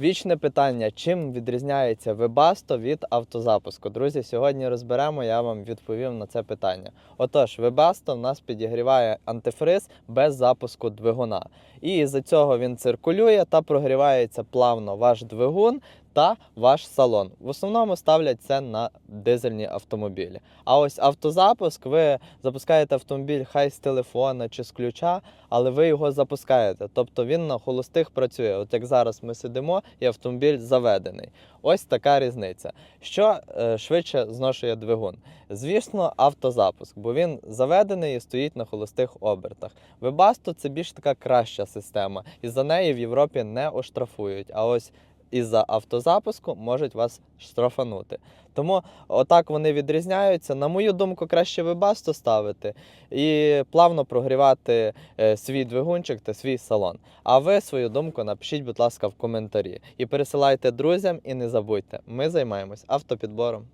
Вічне питання: чим відрізняється Webasto від автозапуску? Друзі, сьогодні розберемо, я вам відповім на це питання. Отож, Webasto в нас підігріває антифриз без запуску двигуна. І з-за цього він циркулює та прогрівається плавно ваш двигун та ваш салон. В основному ставлять це на дизельні автомобілі. А ось автозапуск, ви запускаєте автомобіль хай з телефона чи з ключа, але ви його запускаєте. Тобто він на холостих працює. От як зараз ми сидимо, і автомобіль заведений. Ось така різниця. Що е, швидше зношує двигун? Звісно, автозапуск, бо він заведений і стоїть на холостих обертах. Webasto – це більш така краща система, і за неї в Європі не оштрафують. А ось із-за автозапуску можуть вас штрафанути. Тому отак вони відрізняються. На мою думку, краще вебасту ставити і плавно прогрівати е, свій двигунчик та свій салон. А ви свою думку напишіть, будь ласка, в коментарі. І пересилайте друзям, і не забудьте, ми займаємось автопідбором.